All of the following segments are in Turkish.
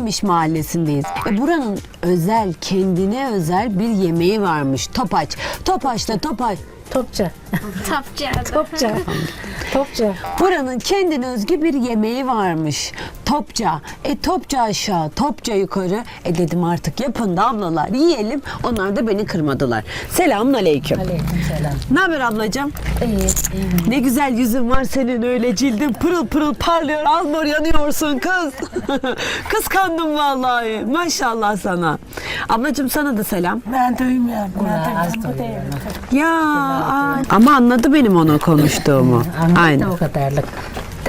Memiş mahallesindeyiz. E buranın özel, kendine özel bir yemeği varmış. Topaç. Topaç'ta topaç. Topça. Tapça. Topça. Topça. Buranın kendine özgü bir yemeği varmış. Topça. E topça aşağı, topça yukarı. E dedim artık yapın da ablalar yiyelim. Onlar da beni kırmadılar. Selamun aleyküm. Aleykümselam. Ne haber ablacığım? İyi, iyi. Ne güzel yüzün var senin öyle cildin pırıl pırıl parlıyor. Almor yanıyorsun kız. Kıskandım vallahi. Maşallah sana. Ablacığım sana da selam. Ben duymuyorum. Ben duymuyorum. Ya aa. ama anladı benim onu konuştuğumu. Anladı Aynen. o kadarlık.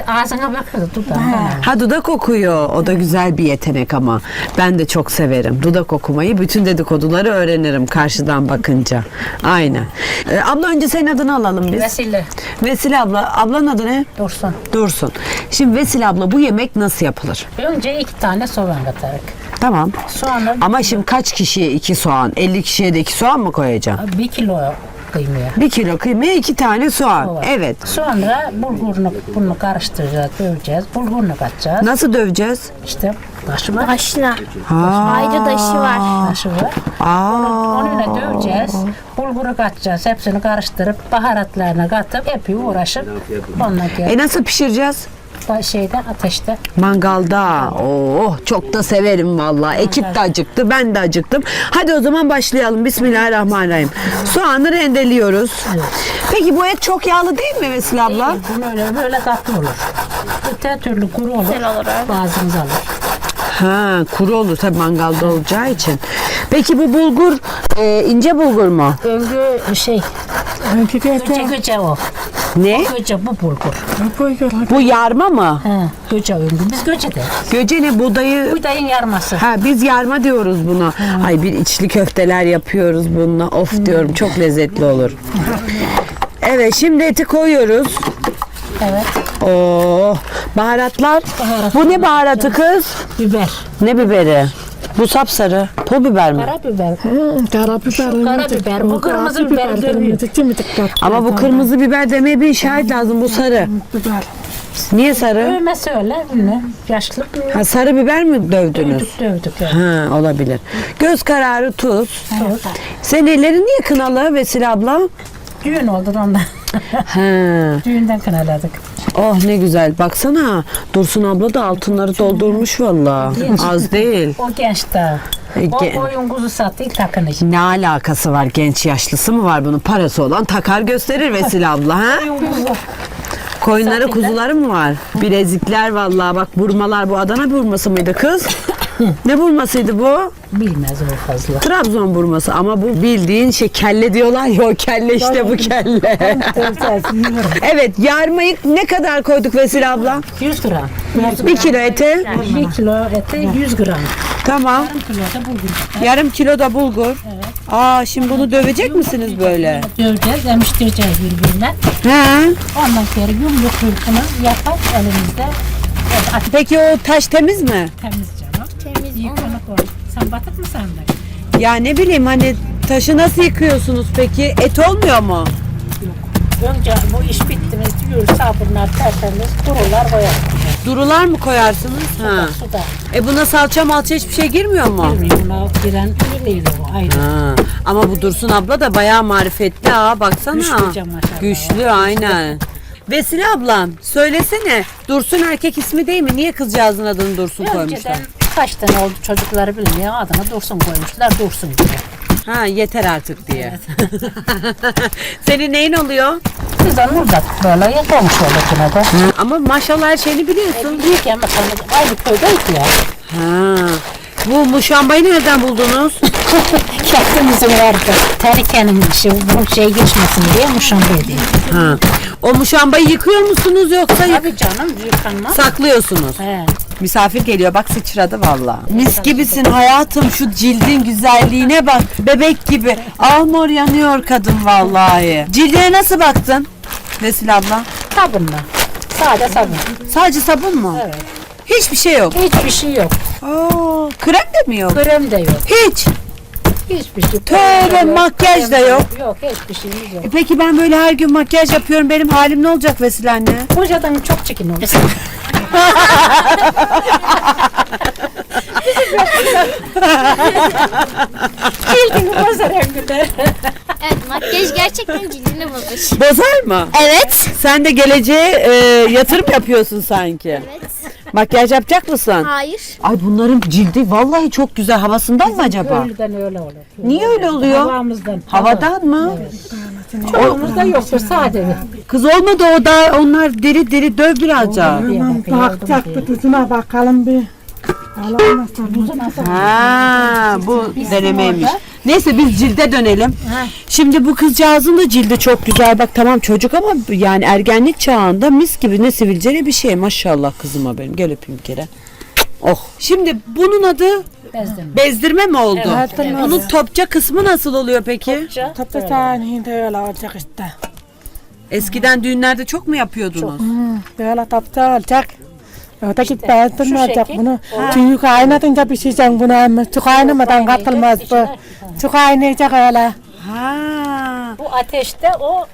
Ağzına bakıyor dudağına. Ha dudak okuyor. O da güzel bir yetenek ama. Ben de çok severim. Dudak okumayı. Bütün dedikoduları öğrenirim karşıdan bakınca. Aynen. Ee, abla önce senin adını alalım biz. Vesile. Vesile abla. Ablanın adı ne? Dursun. Dursun. Şimdi Vesile abla bu yemek nasıl yapılır? Önce iki tane soğan katarak. Tamam. Soğanları Ama şimdi kaç kişiye iki soğan? 50 kişiye de iki soğan mı koyacaksın? bir kilo kıymaya. Bir kilo kıymaya iki tane soğan. Soğan. Evet. Sonra bulgurunu bunu karıştıracağız, döveceğiz. Bulgurunu katacağız. Nasıl döveceğiz? İşte taşı var. Başla. Ha. Ayrı daşı var. Taşı var. Aa. Onunla döveceğiz. Bulguru katacağız. Hepsini karıştırıp baharatlarına katıp epey uğraşıp ondan E nasıl pişireceğiz? Şeyde ateşte Mangalda. Oh çok da severim vallahi. Ekip de acıktı, ben de acıktım. Hadi o zaman başlayalım. Bismillahirrahmanirrahim. Soğanı rendeliyoruz. Peki bu et çok yağlı değil mi Vesile abla? Bu böyle böyle katı olur. Öte türlü kuru olur. Güzel olur öyle. Bazımız alır. Ha, kuru olur tabii mangalda olacağı için. Peki bu bulgur e, ince bulgur mu? Öngü şey, Göce göte. göce o. Ne? Göce bu bulgur. Bu yarma mı? He, göce öngü. Biz göce de. Göce ne? Buğdayı Buğdayın yarması. Ha biz yarma diyoruz buna. Ay bir içli köfteler yapıyoruz bununla. Of diyorum çok lezzetli olur. Evet şimdi eti koyuyoruz. Evet. Oo, baharatlar. Baharat. Bu ne baharatı kız? Biber. Ne biberi? Bu sapsarı. Pul biber mi? Karabiber. Karabiber. karabiber, bu kırmızı biber dövüyor. Ama bu kırmızı biber demeye bir şahit lazım. Bu sarı. Biber. Niye sarı? Övmesi öyle. Yaşlı. Ha, sarı biber mi dövdünüz? Dövdük dövdük. evet. Ha olabilir. Göz kararı tuz. Tuz. Senin ellerin niye kınalı Vesile abla? Düğün oldu ondan. Ha. Düğünden kınaladık. Oh ne güzel. Baksana Dursun abla da altınları doldurmuş valla. Az değil. O genç daha. E, O ge- kuzu sattı ilk takını için. Ne alakası var genç yaşlısı mı var bunun parası olan takar gösterir Vesile abla ha? Kuzu. Koyunları kuzuları mı var? Bilezikler vallahi bak burmalar bu Adana burması mıydı kız? ne burmasıydı bu? Bilmez o fazla. Trabzon burması ama bu bildiğin şey kelle diyorlar ya o kelle işte bu kelle. evet yarmayı ne kadar koyduk Vesile abla? 100 gram. Bir kilo ete. 1 kilo ete 100 gram. Tamam. Yarım kilo da bulgur. Yarım kilo da bulgur. Aa şimdi bunu dövecek misiniz böyle? Döveceğiz, emiştireceğiz birbirine. He. Ondan sonra yumruk yumruğunu yapar elimizde. Evet, at Peki o taş temiz mi? temiz Sen batık mı sandın? Ya ne bileyim hani taşı nasıl yıkıyorsunuz peki? Et olmuyor mu? Önce bu iş bitti mi yürü sabunlar tertemiz kurular koyar. Durular mı koyarsınız? Ha. Suda. E buna salça malça hiçbir şey girmiyor mu? Girmiyor buna giren ürünüydü bu ayrı. Ha. Ama bu Dursun abla da bayağı marifetli ha baksana. Güçlü can maşallah. Güçlü aynen. Vesile ablam söylesene Dursun erkek ismi değil mi? Niye kızcağızın adını Dursun koymuşlar? Önceden kaç tane oldu çocukları bilmiyor adına Dursun koymuşlar Dursun gibi. Ha yeter artık diye. Senin neyin oluyor? Biz de burada böyle yapılmış olduk yine de. Ama maşallah her şeyini biliyorsun. Büyük ya mesela aynı köydeyiz ya. Ha. Bu muşambayı nereden buldunuz? Kendimizin vardı. Terikenin işi bu şey geçmesin diye muşamba ediyor. Ha. O muşambayı yıkıyor musunuz yoksa yık- Tabii canım yıkanmaz. saklıyorsunuz? He. Misafir geliyor bak sıçradı valla. Mis gibisin hayatım şu cildin güzelliğine bak. Bebek gibi. Almor yanıyor kadın vallahi. Cildine nasıl baktın? Vesile abla. Sabunla. Sade sabun. Sadece sabun mu? Evet. Hiçbir şey yok. Hiçbir şey yok. Oo, krem de mi yok? Krem de yok. Hiç. Hiçbir şey. Tövbe, yok, makyaj krem da yok. Yok hiçbir şeyimiz yok. E peki ben böyle her gün makyaj yapıyorum. Benim halim ne olacak Vesile anne? Kocadan çok çekin oldu. Cildini bozar hem bir de. Evet makyaj gerçekten cildini bozar. Bozar mı? Evet. Sen de geleceğe e, yatırım yapıyorsun sanki. Evet. Makyaj yapacak mısın? Hayır. Ay bunların cildi vallahi çok güzel. Havasından mı acaba? Köylüden öyle olur. Niye öyle oluyor? Havamızdan. Havadan mı? Havamızda yoktur sadece. Kız olmadı o da onlar deri deri döv birazcık. Aman bakacaktık tuzuna bakalım bir. Ha bu denemeymiş. Neyse biz cilde dönelim. Şimdi bu kızcağızın da cildi çok güzel. Bak tamam çocuk ama yani ergenlik çağında mis gibi ne sivilceli bir şey. Maşallah kızıma benim. Gel öpeyim bir kere. Oh. Şimdi bunun adı Bezdim. bezdirme mi oldu? Evet, evet. Bunun topça kısmı nasıl oluyor peki? Tabii sen de öyle olacak işte. Eskiden düğünlerde çok mu yapıyordunuz? Böyle tabii olacak. Öteki olacak şekil. bunu? Çünkü kaynatınca pişeceksin bunu su kaynamadan katılmaz bu. Su kaynayacak öyle. Ha, Bu ateşte o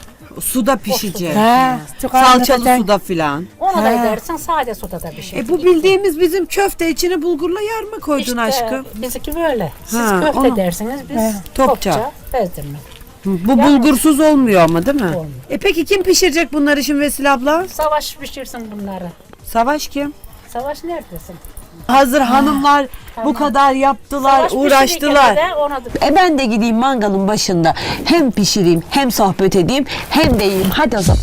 suda pişecek. Ha, Salçalı kaynatacaksın. suda filan. onu da edersen sade suda da şey. E bu bildiğimiz bizim köfte içine bulgurla yar mı koydun aşkım? Bizimki böyle. Siz Ha, köfte onu- dersiniz biz Topça. topça, bezdirme. Bu bulgursuz olmuyor ama değil mi? Olmuyor. E peki kim pişirecek bunları şimdi Vesile abla? Savaş pişirsin bunları. Savaş kim? Savaş neredesin? Hazır hanımlar bu kadar yaptılar, Savaş uğraştılar. pişirirken de ona da- E ben de gideyim mangalın başında hem pişireyim hem sohbet edeyim hem de yiyeyim. Hadi o zaman.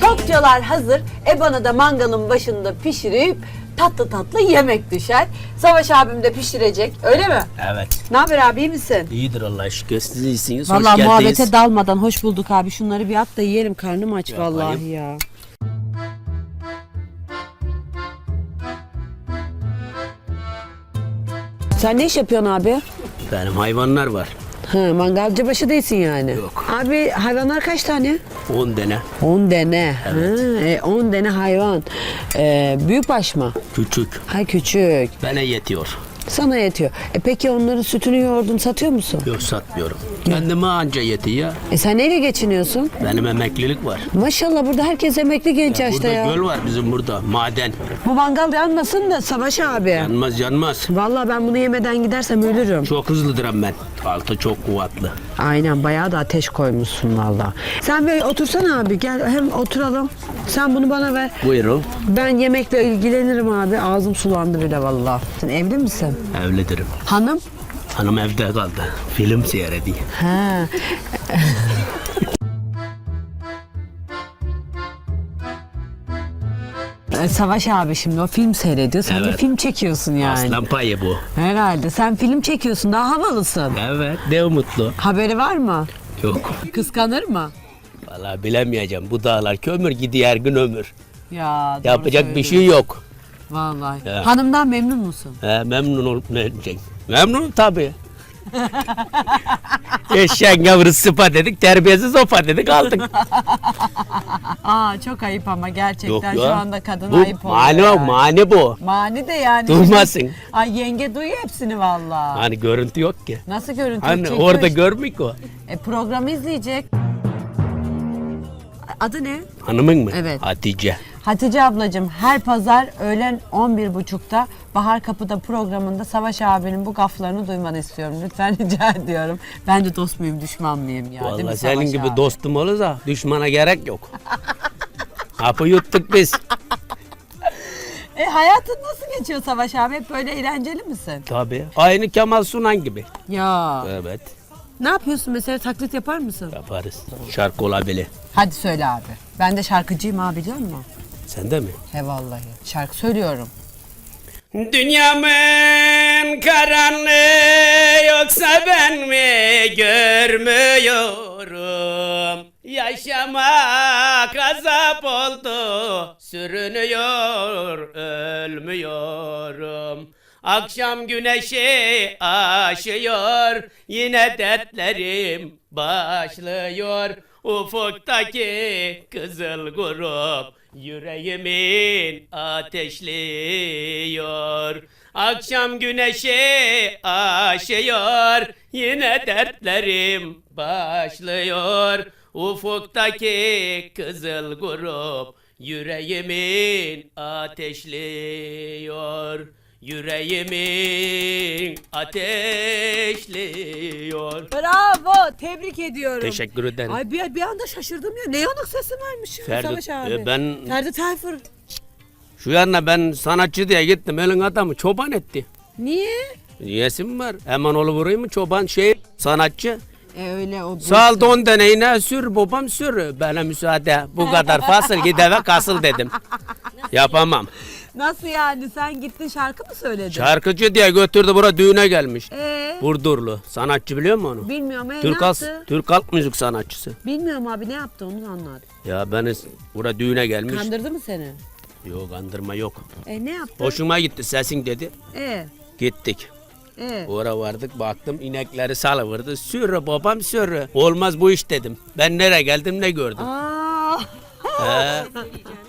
Topçalar hazır. E bana da mangalın başında pişirip tatlı tatlı yemek düşer. Savaş abim de pişirecek. Öyle mi? Evet. Ne haber abi iyi misin? İyidir Allah şükür. Siz iyisiniz. Hoş Vallahi geldiniz. muhabbete dalmadan hoş bulduk abi. Şunları bir at da yiyelim. Karnım aç Yapayım. vallahi ya. Sen ne iş yapıyorsun abi? Benim hayvanlar var. Ha, mangalcı başı değilsin yani. Yok. Abi hayvanlar kaç tane? 10 tane. 10 tane. Evet. Ha, e, 10 tane hayvan. Ee, büyük baş mı? Küçük. Ha küçük. Bana yetiyor. Sana yetiyor. E peki onların sütünü yoğurdun satıyor musun? Yok satmıyorum. Kendime anca yetiyor. E sen neyle geçiniyorsun? Benim emeklilik var. Maşallah burada herkes emekli genç yaşta Burada ya. göl var bizim burada. Maden. Bu mangal yanmasın da Savaş abi. Yanmaz yanmaz. Vallahi ben bunu yemeden gidersem ölürüm. Çok hızlıdır ama ben. Altı çok kuvvetli. Aynen bayağı da ateş koymuşsun vallahi. Sen bir otursana abi gel hem oturalım. Sen bunu bana ver. Buyurun. Ben yemekle ilgilenirim abi. Ağzım sulandı bile vallahi. Sen evli misin? Evlidirim. Hanım? Hanım evde kaldı. Film seyrediyor. Ha. Savaş abi şimdi o film seyrediyor. Sen de Evet. film çekiyorsun yani. Aslan payı bu. Herhalde. Sen film çekiyorsun. Daha havalısın. Evet. Ne mutlu. Haberi var mı? Yok. Kıskanır mı? Vallahi bilemeyeceğim. Bu dağlar kömür gidiyor her gün ömür. Ya doğru Yapacak bir söylüyorsun. şey yok. Vallahi. Ya. Hanımdan memnun musun? He, memnun olup ne edecek? Memnun tabii. Eşeğin yavrusu sıpa dedik, terbiyesiz sopa dedik aldık. Aa çok ayıp ama gerçekten Yok şu ya. anda kadın bu ayıp oluyor. mani yani. mani bu. Mani de yani. Duymasın. Ay yenge duyuyor hepsini vallahi. Hani görüntü yok ki. Nasıl görüntü Hani çekiyor orada işte. görmüyor o. E, programı izleyecek. Adı ne? Hanımın mı? Evet. Hatice. Hatice ablacığım her pazar öğlen 11.30'da Bahar Kapı'da programında Savaş abinin bu gaflarını duymanı istiyorum. Lütfen rica ediyorum. Ben de dost muyum düşman mıyım ya? değil mi Vallahi Savaş senin gibi abi? dostum olursa düşmana gerek yok. Hapı yuttuk biz. E, hayatın nasıl geçiyor Savaş abi? Hep böyle eğlenceli misin? Tabii. Aynı Kemal Sunan gibi. Ya. Evet. Ne yapıyorsun mesela taklit yapar mısın? Yaparız. Şarkı olabilir. Hadi söyle abi. Ben de şarkıcıyım abi biliyor musun? Sen de mi? He vallahi. Şarkı söylüyorum. Dünyamın karanlığı yoksa ben mi görmüyorum? Yaşamak azap oldu, sürünüyor, ölmüyorum. Akşam güneşi aşıyor, yine dertlerim başlıyor. Ufuktaki kızıl grup yüreğimin ateşliyor. Akşam güneşi aşıyor Yine dertlerim başlıyor Ufuktaki kızıl grup Yüreğimin ateşliyor Yüreğimin ateşliyor Bravo. Tebrik ediyorum. Teşekkür ederim. Ay bir, bir anda şaşırdım ya. Ne yanık sesi varmış Ferdi- Savaş abi. e, ben- Ferdi Tayfur. Şu yana ben sanatçı diye gittim. Elin adamı çoban etti. Niye? Niyesim var? Hemen olu vurayım mı çoban şey sanatçı? E öyle o. Saldı on deneyine sür babam sür. Bana müsaade. Bu kadar fasıl gideve kasıl dedim. Yapamam. Nasıl yani? Sen gittin şarkı mı söyledin? Şarkıcı diye götürdü bura düğüne gelmiş. Ee, Burdurlu. Sanatçı biliyor musun onu? bilmiyorum. E, Türk ne yaptı? Türk halk müzik sanatçısı. Bilmiyorum abi ne yaptı onu anlat. Ya beni bura düğüne gelmiş. Kandırdı mı seni? Yok kandırma yok. E ne yaptı? Hoşuma gitti sesin dedi. E, Gittik. e. Ora vardık baktım inekleri salıvırdı. Sür babam sür. Olmaz bu iş dedim. Ben nereye geldim ne gördüm. Aa.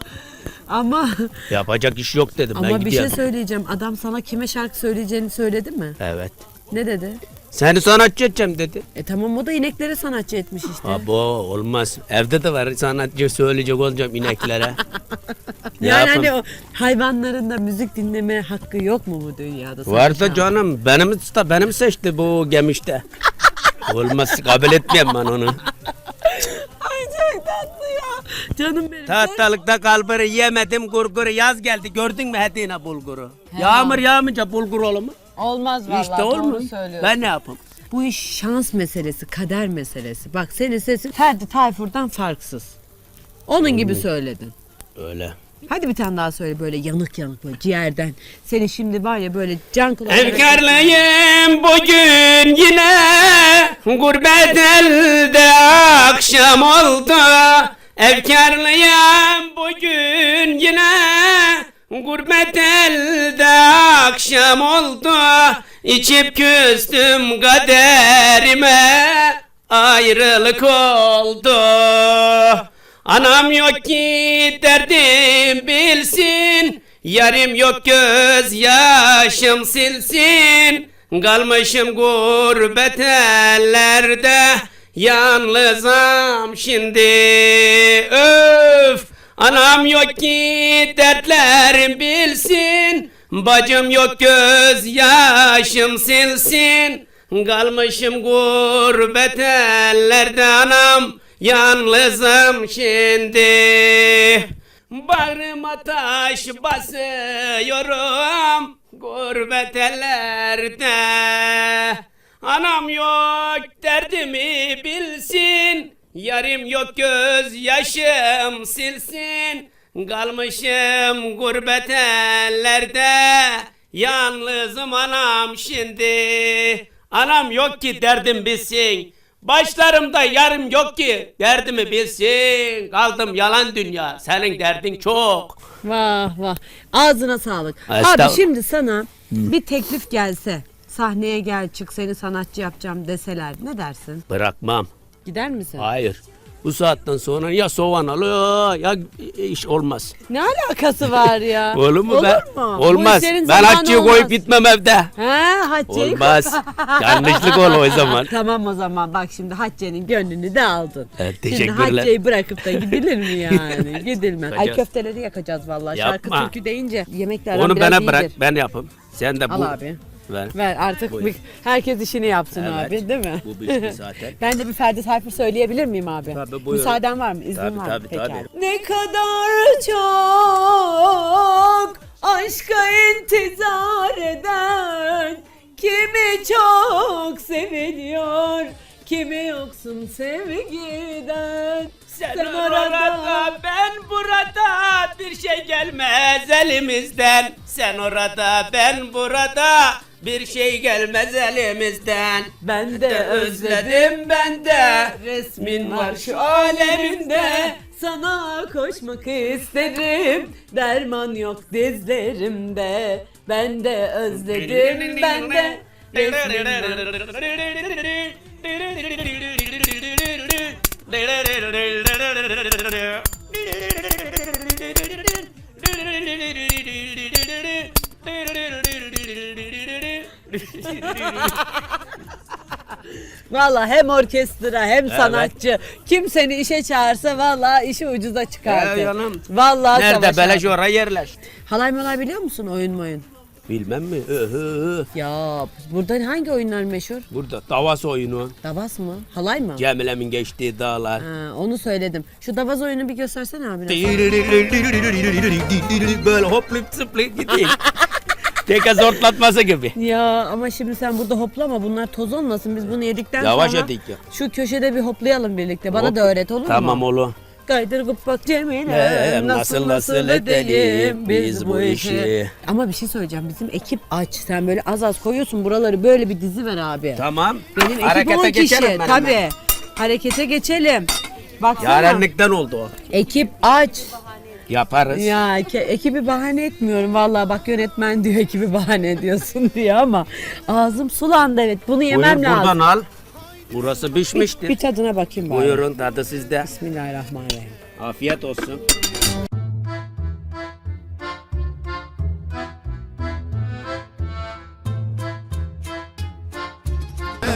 Ama yapacak iş yok dedim. ben ama bir şey söyleyeceğim. Adam sana kime şarkı söyleyeceğini söyledi mi? Evet. Ne dedi? Seni sanatçı edeceğim dedi. E tamam o da inekleri sanatçı etmiş işte. Abo olmaz. Evde de var sanatçı söyleyecek olacağım ineklere. Ne yani yapayım? hani o hayvanların da müzik dinleme hakkı yok mu bu dünyada? Savaş Var da canım benim usta benim seçti bu gemişte. Olmaz kabul etmeyeyim ben onu. Ay çok tatlı ya. Canım benim. Tahtalıkta kalburu yemedim gurguru yaz geldi gördün mü hedine bulguru. Yağmur yağmayınca bulgur olur mu? Olmaz vallahi. İşte olmuyor. Ben ne yapayım? Bu iş şans meselesi, kader meselesi. Bak senin sesin Ferdi Tayfur'dan farksız. Onun gibi söyledin. Öyle. Hadi bir tane daha söyle böyle yanık yanık böyle ciğerden. Seni şimdi var ya böyle can kulağına... Efkarlıyım bugün yine Gurbet elde akşam oldu Efkarlıyım bugün yine. Gurbet elde akşam oldu. İçip küstüm kaderime. Ayrılık oldu. Anam yok ki derdim bilsin. Yarim yok göz yaşım silsin. Kalmışım gurbet ellerde Yalnızım şimdi. Öf Anam yok ki dertlerim bilsin. Bacım yok göz yaşım silsin. Kalmışım gurbet ellerde anam. Yalnızım şimdi. Bağrıma taş basıyorum Gurbet ellerde Anam yok derdimi bilsin. Yarim yok göz yaşım silsin. Kalmışım gurbet ellerde. Yalnızım anam şimdi. Anam yok ki derdim bilsin. Başlarımda yarım yok ki derdimi bilsin. Kaldım yalan dünya senin derdin çok. Vah vah. Ağzına sağlık. Abi şimdi sana bir teklif gelse sahneye gel çık seni sanatçı yapacağım deseler ne dersin? Bırakmam Gider misin? hayır Bu saatten sonra ya soğan alıyor ya iş olmaz Ne alakası var ya? Olur mu Olur be? mu? Olmaz ben zamanı açıyı olmaz. koyup gitmem evde Ha Hatice'yi Olmaz yanlışlık olur o zaman Tamam o zaman bak şimdi Hatice'nin gönlünü de aldın. Evet, Şimdi teşekkürler. Hatice'yi bırakıp da gidilir mi yani? Gidilmez. Ay köfteleri yakacağız vallahi. Şarkı Yapma. türkü deyince yemeklerden Onu bana iyidir. bırak ben yapayım Sen de Al bu abi. Ver. Ver artık Buyur. bir- herkes işini yapsın Evet. abi değil mi? Bu bir zaten. Ben de bir Ferdi Tayfur söyleyebilir miyim abi? Tabii, buyurun. Müsaaden var mı? İznin Tabii, var mı? tabii, Pekala. tabii. Ne kadar çok aşka intizar eden kimi çok seviliyor kimi yoksun sevgiden Sen orada ben burada bir şey gelmez elimizden Sen orada ben burada bir şey gelmez elimizden. Ben de özledim ben de. resmin var şu aleminde. Sana koşmak isterim. Derman yok dizlerimde. Ben de özledim ben de. Resmin var. Valla hem orkestra hem sanatçı. Kim seni işe çağırsa valla işi ucuza çıkartır. Ya canım. Valla Nerede savaş beleş abi. oraya yerleşti. Halay malay biliyor musun oyun oyun? Bilmem mi? Ihı. Ya burada hangi oyunlar meşhur? Burada davas oyunu. Davas mı? Halay mı? Cemile'min geçtiği dağlar. Ha, onu söyledim. Şu davaz oyunu bir göstersene abi. Böyle hoplayıp zıplayıp gidiyor. Teka zortlatması gibi. Ya ama şimdi sen burada hoplama bunlar toz olmasın biz bunu yedikten Yavaş sonra yedik ya. şu köşede bir hoplayalım birlikte bana Hop. da öğret olur mu? Tamam oğlum. Kaydır gıpak Cemile Ee, nasıl nasıl edelim biz bu işi? Ama bir şey söyleyeceğim bizim ekip aç sen böyle az az koyuyorsun buraları böyle bir dizi ver abi. Tamam. Benim ekip Harekete 10 kişi geçelim ben tabii. hemen. Harekete geçelim. Baksana. Yarenlikten oldu o. Ekip aç. Yaparız. Ya ke- ekibi bahane etmiyorum vallahi bak yönetmen diyor ekibi bahane ediyorsun diyor ama ağzım sulandı evet bunu yemem Buyur lazım. buradan al. Burası Bir, pişmiştir. bir tadına bakayım bari. Buyurun tadı sizde. Bismillahirrahmanirrahim. Afiyet olsun.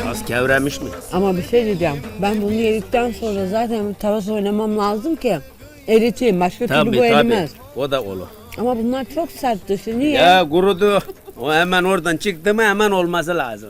Az kevremiş mi? Ama bir şey diyeceğim. Ben bunu yedikten sonra zaten tavas oynamam lazım ki eriteyim. Başka türlü bu erimez. O da olur. Ama bunlar çok sert dışı. Niye? Ya kurudu. O hemen oradan çıktı mı hemen olması lazım.